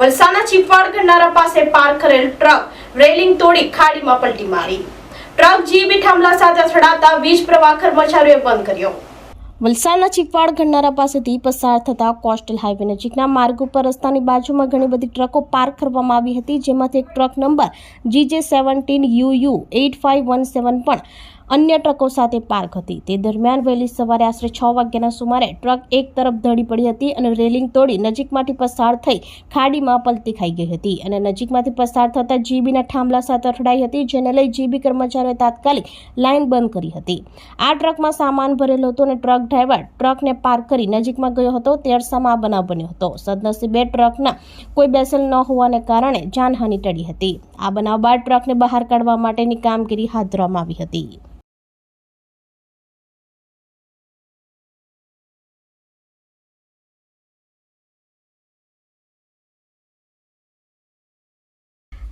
વલસાડના ચીપવાડ ગરનારા પાસે પાર્ક કરેલ ટ્રક રેલિંગ તોડી ખાડીમાં પલટી મારી. ટ્રક જીબી થાંભલા સાથે અથડાતા વીજ પ્રવાહ કર્મચારીઓએ બંધ કર્યો. વલસાડના ચીપવાડ ગરનારા પાસેથી પસાર થતા કોસ્ટલ હાઈવે નજીકના માર્ગ ઉપર રસ્તાની બાજુમાં ઘણી બધી ટ્રકો પાર્ક કરવામાં આવી હતી, જેમાંથી એક truck number GJ seventeen U eight five one seven પણ અન્ય ટ્રકો સાથે પાર્ક હતી. તે દરમિયાન વહેલી સવારે આશરે છ વાગ્યાના સુમારે ટ્રક એક તરફ ધડી પડી હતી અને રેલિંગ તોડી નજીકમાંથી પસાર થઈ ખાડીમાં પલટી ખાઈ ગઈ હતી અને નજીકમાંથી પસાર થતા જીબીના થાંભલા સાથે અથડાઈ હતી, જેને લઈ જીબી કર્મચારીઓએ તાત્કાલિક લાઇન બંધ કરી હતી. આ ટ્રકમાં સામાન ભરેલો હતો અને ટ્રક ડ્રાઈવર ટ્રકને પાર્ક કરી નજીકમાં ગયો હતો. તે અરસામાં આ બનાવ બન્યો હતો. સદનસીબે ટ્રકના કોઈ બેસેલ ન હોવાને કારણે જાનહાનિ ટળી હતી. આ બનાવ બાદ ટ્રકને બહાર કાઢવા માટેની કામગીરી હાથ ધરવામાં આવી હતી.